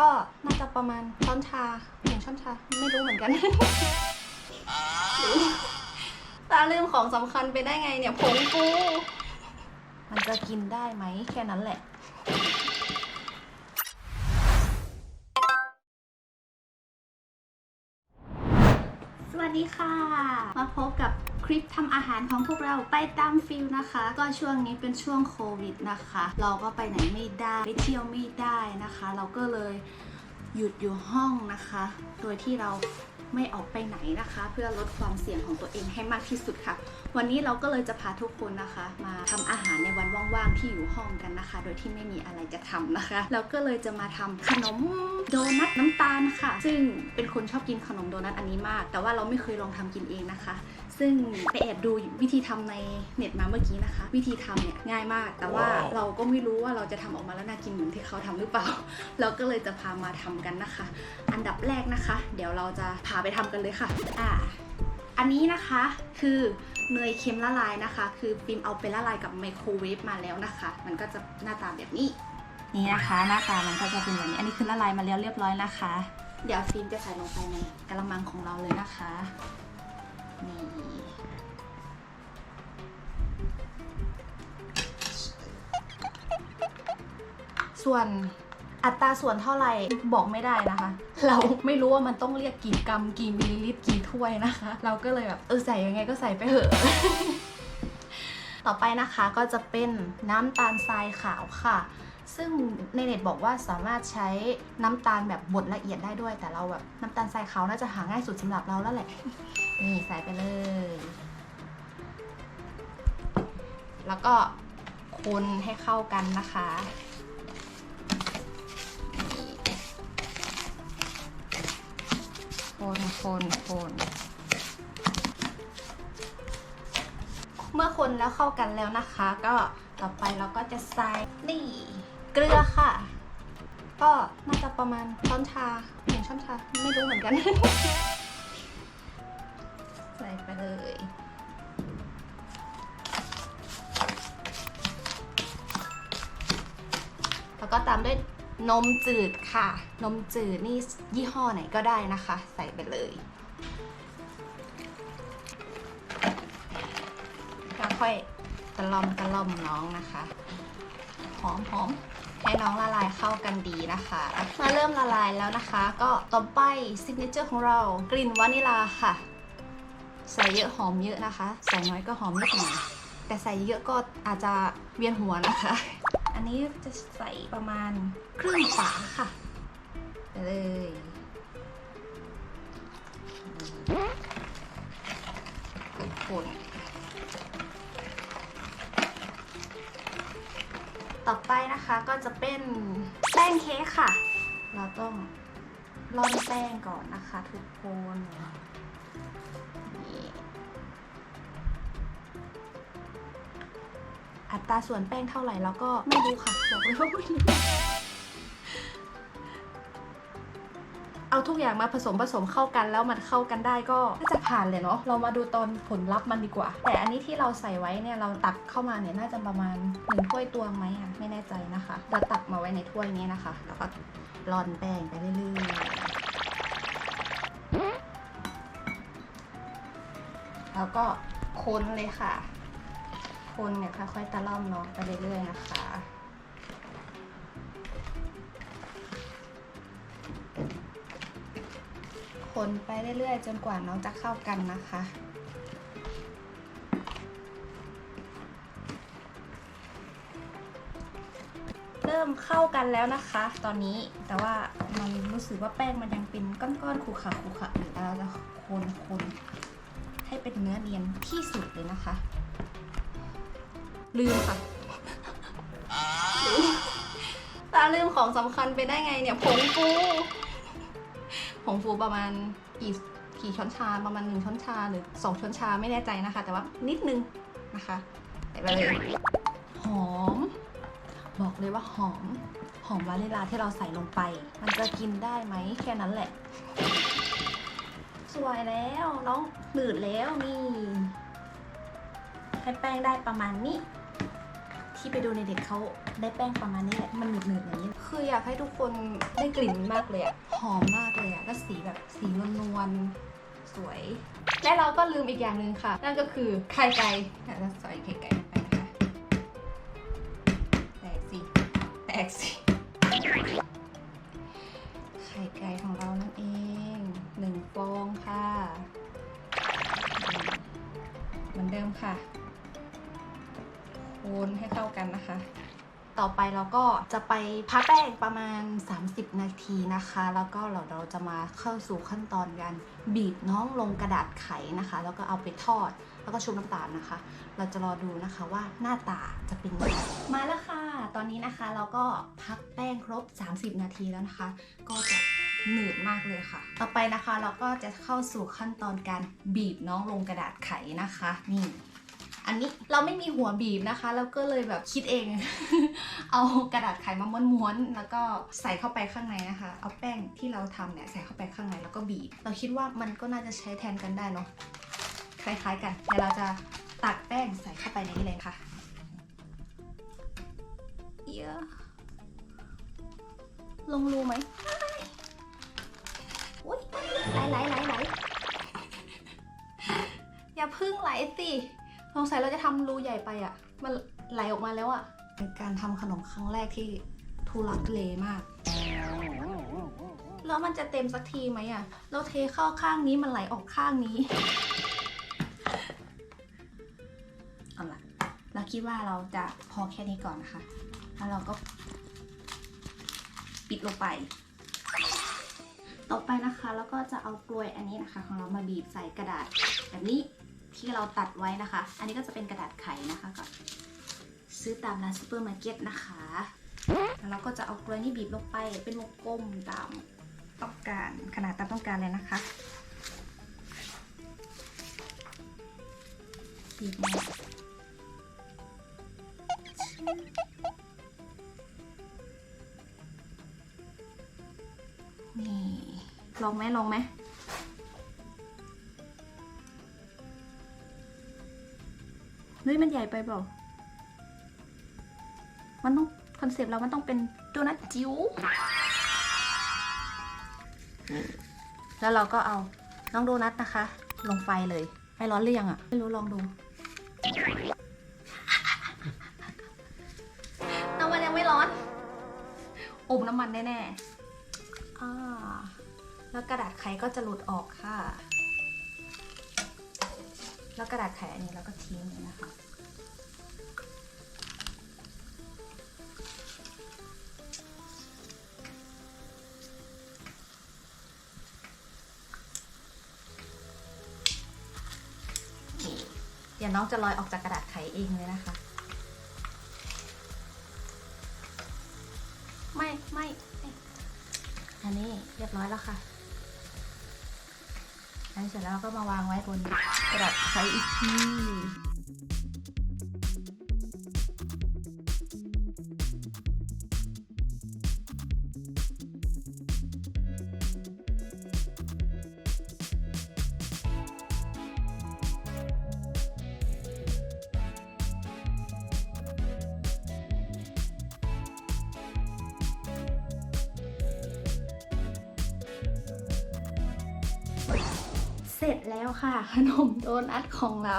ก็น่าจะประมาณช้อนชาหนึ่งช้อนชาไม่รู้เหมือนกันตาลืมของสำคัญไปได้ไงเนี่ยผงฟูมันจะกินได้ไหมแค่นั้นแหละสวัสดีค่ะ มาพบกับ คลิปทำอาหารของพวกเราไปตามฟิลนะคะ ก็ช่วงนี้เป็นช่วงโควิดนะคะ เราก็ไปไหนไม่ได้ไปเที่ยวไม่ได้นะคะ เราก็เลยหยุดอยู่ห้องนะคะ โดยที่เราไม่ออกไปไหนนะคะ เพื่อลดความเสี่ยงของตัวเองให้มากที่สุดค่ะ วันนี้เราก็เลยจะพาทุกคนนะคะ มาทำอาหารในวันว่างๆที่อยู่ห้องกันนะคะ โดยที่ไม่มีอะไรจะทำนะคะ เราก็เลยจะมาทำขนมโดนัทน้ำตาลค่ะ ซึ่งเป็นคนชอบกินขนมโดนัทอันนี้มาก แต่ว่าเราไม่เคยลองทำกินเองนะคะ ซึ่งไปแอบดูวิธีทำในเน็ตมาเมื่อกี้นะคะ วิธีทำเนี่ยง่ายมาก แต่ว่าเราก็ไม่รู้ว่าเราจะทำออกมาแล้วน่ากินเหมือนที่เขาทำหรือเปล่า เราก็เลยจะพามาทำกันนะคะ อันดับแรกนะคะ เดี๋ยวเราจะพาไปทำกันเลยค่ะ อ่า อันนี้นะคะคือเนยเค็มละลายนะคะ คือฟิล์มเอาไปละลายกับไมโครเวฟมาแล้วนะคะ มันก็จะหน้าตาแบบนี้ นี่นะคะ หน้าตามันก็จะเป็นแบบนี้อันนี้คือละลายมาแล้วเรียบร้อยนะคะ เดี๋ยวฟิล์มจะใส่ลงไปในกระมังของเราเลยนะคะนี่ส่วน อัตราส่วนเท่าไหร่บอกไม่ได้นะคะ เราไม่รู้ว่ามันต้องเรียกกี่กรัมกี่มิลลิลิตรกี่ถ้วยนะคะ เราก็เลยแบบเออใส่ยังไงก็ใส่ไปเถอะต่อไปนะคะก็จะเป็นน้ำตาลทรายขาวค่ะ ซึ่งในเน็ตบอกว่าสามารถใช้น้ำตาลแบบบดละเอียดได้ด้วย แต่เราแบบน้ำตาลทรายขาวน่าจะหาง่ายสุดสำหรับเราแล้วแหละ นี่ใส่ไปเลย แล้วก็คนให้เข้ากันนะคะ คนคนคนเมื่อคนแล้วเข้ากันแล้วนะคะ ก็ต่อไปเราก็จะใส่นี่เกลือค่ะ ก็น่าจะประมาณช้อนชาหนึ่งช้อนชาไม่รู้เหมือนกัน ใส่ไปเลยแล้วก็ตามด้วย นมจืดค่ะ นมจืดนี่ยี่ห้อไหนก็ได้นะคะ ใส่ไปเลยแล้วค่อยตะล่อมตะล่อมน้องนะคะ หอมหอมให้น้องละลายเข้ากันดีนะคะมาเริ่มละลายแล้วนะคะ ก็ต่อไปซิกเนเจอร์ของเรากลิ่นวานิลาค่ะ ใส่เยอะหอมเยอะนะคะ ใส่น้อยก็หอมนิดหน่อยแต่ใส่เยอะก็อาจจะเวียนหัวนะคะ อันนี้จะใส่ประมาณครึ่งฝาค่ะไปเลยคนต่อไปนะคะก็จะเป็นแป้งเค้กค่ะ เราต้องร่อนแป้งก่อนนะคะทุกคน อัตราส่วนแป้งเท่าไหร่เราก็ไม่รู้ค่ะบอกเลยว่าไม่รู้เอาทุกอย่างมาผสมผสมเข้ากันแล้วมันเข้ากันได้ก็น่าจะผ่านเลยเนาะเรามาดูตอนผลลัพธ์มันดีกว่า แต่อันนี้ที่เราใส่ไว้เนี่ยเราตักเข้ามาเนี่ยน่าจะประมาณหนึ่งถ้วยตวงไหมอะไม่แน่ใจนะคะเราตักมาไว้ในถ้วยนี้นะคะ แล้วก็ร่อนแป้งไปเรื่อยๆแล้วก็คนเลยค่ะ คนเนี่ยค่อยๆตะล่อมเนาะไปเรื่อยๆนะคะคนไปเรื่อยๆ จนกว่าน้องจะเข้ากันนะคะ เริ่มเข้ากันแล้วนะคะ ตอนนี้แต่ว่ามันรู้สึกว่าแป้งมันยังเป็นก้อนๆขูขระขูขระอยู่แล้วจะคนคนให้เป็นเนื้อเนียนที่สุดเลยนะคะ ลืมค่ะ ตาลืมของสำคัญไปได้ไงเนี่ย ผงฟูผงฟูประมาณกี่กี่ช้อนชาประมาณหนึ่งช้อนชาหรือสองช้อนชาไม่แน่ใจนะคะ แต่ว่านิดนึงนะคะใส่ไปเลยหอม บอกเลยว่าหอม หอมวานิลาที่เราใส่ลงไป มันจะกินได้ไหมแค่นั้นแหละ สวยแล้วน้องหนืดแล้วนี่ให้แป้งได้ประมาณนี้ ที่ไปดูในเด็กเขาได้แป้งประมาณนี้แหละมันหนืดๆอย่างนี้ คืออยากให้ทุกคนได้กลิ่นมากเลยอะหอมมากเลยอะแล้วสีแบบสีนวลๆสวย และเราก็ลืมอีกอย่างหนึ่งค่ะ นั่นก็คือไข่ไก่เดี๋ยวเราใส่ไข่ไก่ลงไปนะคะแตกสิแตกสิไข่ไก่ของเรานั่นเองหนึ่งฟองค่ะ เหมือนเดิมค่ะ คนให้เข้ากันนะคะ ต่อไปเราก็จะไปพักแป้งประมาณ 30 นาทีนะคะ แล้วก็เราเราจะมาเข้าสู่ขั้นตอนการบีบน้องลงกระดาษไขนะคะ แล้วก็เอาไปทอด แล้วก็ชุบน้ำตาลนะคะ เราจะรอดูนะคะว่าหน้าตาจะเป็นยังไงมาแล้วค่ะ ตอนนี้นะคะเราก็พักแป้งครบ 30 นาทีแล้วนะคะ ก็จะหนืดมากเลยค่ะ ต่อไปนะคะเราก็จะเข้าสู่ขั้นตอนการบีบน้องลงกระดาษไขนะคะ นี่ อันนี้เราไม่มีหัวบีบนะคะเราก็เลยแบบคิดเอง เอากระดาษไขมาม้วนๆแล้วก็ใส่เข้าไปข้างในนะคะ เอาแป้งที่เราทำเนี่ยใส่เข้าไปข้างในแล้วก็บีบ เราคิดว่ามันก็น่าจะใช้แทนกันได้เนาะคล้ายๆกันเดี๋ยวเราจะตักแป้งใส่เข้าไปในนี้เลยค่ะเยอะลงรูไหมอุ้ยไหลไหลไหลไหลอย่าพึ่งไหลสิ สงสัยเราจะทำรูใหญ่ไปอะ มันไหลออกมาแล้วอะ เป็นการทำขนมครั้งแรกที่ทุลักทุเลมาก แล้วมันจะเต็มสักทีไหมอะ เราเทเข้าข้างนี้มันไหลออกข้างนี้ เอาล่ะ เราคิดว่าเราจะพอแค่นี้ก่อนนะคะ แล้วเราก็ ปิดลงไป ต่อไปนะคะ แล้วก็จะเอากลวยอันนี้นะคะ ของเรามาบีบใส่กระดาษแบบนี้ ที่เราตัดไว้นะคะ อันนี้ก็จะเป็นกระดาษไขนะคะก็ซื้อตามร้านซูเปอร์มาร์เก็ตนะคะ แล้วเราก็จะเอากลวยนี้บีบลงไปเป็นวงกลมตามต้องการขนาดตามต้องการเลยนะคะบีบมานี่ลองไหมลองไหม หญ่ไปเปล่า มันต้องคอนเซปต์เรามันต้องเป็นโดนัทจิ๋วนี่แล้วเราก็เอาน้องโดนัทนะคะ ลงไฟเลยให้ร้อนหรือยังอะ่ะ ไม่รู้ลองดูน้ำมันยังไม่ร้อนอมน้ำมันแน่ๆอ่าแล้วกระดาษไขก็จะหลุดออกค่ะ แล้วกระดาษไขอันนี้เราก็ทิ้งเลยนะคะ เดี๋ยวน้องจะลอยออกจากกระดาษไขเองเลยนะคะ ไม่ไม่ไม่อันนี้เรียบร้อยแล้วค่ะอันนี้เสร็จแล้วเราก็มาวางไว้บนกระดาษไขอีกที เสร็จแล้วค่ะ ขนมโดนัทของเรา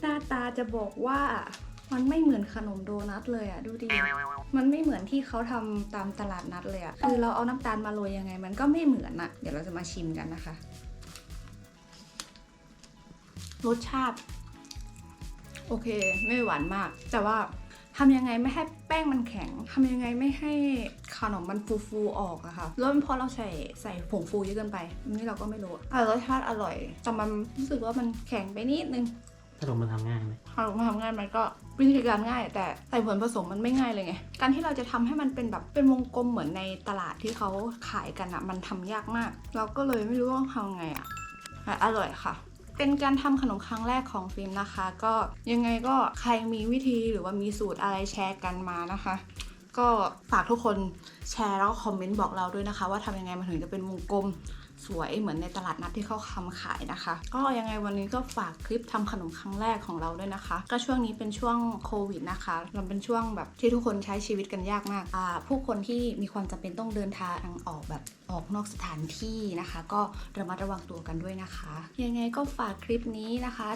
หน้าตาจะบอกว่ามันไม่เหมือนขนมโดนัทเลยอะดูดิ มันไม่เหมือนที่เขาทำตามตลาดนัดเลยอะคือเราเอาน้ำตาลมาโรยยังไง มันก็ไม่เหมือนอะเดี๋ยวเราจะมาชิมกันนะคะ รสชาติ โอเค ไม่หวานมาก แต่ว่า ทำยังไงไม่ให้แป้งมันแข็งทำยังไงไม่ให้ขนมมันฟูๆออกอะค่ะแล้วเป็นเพราะเราใส่ใส่ผงฟูเยอะเกินไปอันนี่เราก็ไม่รู้อะแต่รสชาติอร่อย แต่มันรู้สึกว่ามันแข็งไปนิดนึงขนมมันทำง่ายไหมขนมทำง่ายมันก็วิธีการง่าย แต่ใส่ผลผสมมันไม่ง่ายเลยไง การที่เราจะทำให้มันเป็นแบบเป็นวงกลมเหมือนในตลาดที่เขาขายกันอะมันทำยากมาก เราก็เลยไม่รู้ว่าทำไงอะแต่อร่อยค่ะ เป็นการทำขนมครั้งแรกของฟิล์มนะคะ ก็ยังไงก็ใครมีวิธีหรือว่ามีสูตรอะไรแชร์กันมานะคะ ก็ฝากทุกคนแชร์แล้วก็คอมเมนต์บอกเราด้วยนะคะ ว่าทำยังไงมันถึงจะเป็นวงกลมสวยเหมือนในตลาดนัดที่เขาทำขายนะคะ ก็ยังไงวันนี้ก็ฝากคลิปทำขนมครั้งแรกของเราด้วยนะคะ ก็ช่วงนี้เป็นช่วงโควิดนะคะมันเป็นช่วงแบบที่ทุกคนใช้ชีวิตกันยากมากอ่าผู้คนที่มีความจำเป็นต้องเดินทางออกแบบออกนอกสถานที่นะคะ ก็ระมัดระวังตัวกันด้วยนะคะ ยังไงก็ฝากคลิปนี้นะคะ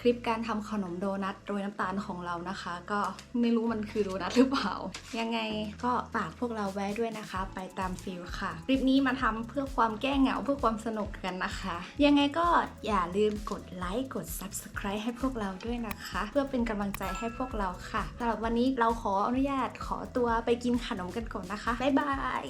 คลิปการทำขนมโดนัทโรยน้ำตาลของเรานะคะ ก็ไม่รู้มันคือโดนัทหรือเปล่า ยังไงก็ฝากพวกเราไว้ด้วยนะคะ ไปตามฟิลค่ะ คลิปนี้มาทำเพื่อความความแก้เหงาเพื่อความสนุกกันนะคะ ยังไงก็อย่าลืมกดไลค์กด subscribe ให้พวกเราด้วยนะคะ เพื่อเป็นกำลังใจให้พวกเราค่ะสำหรับวันนี้เราขออนุญาตขอตัวไปกินขนมกันก่อนนะคะ บ๊ายบาย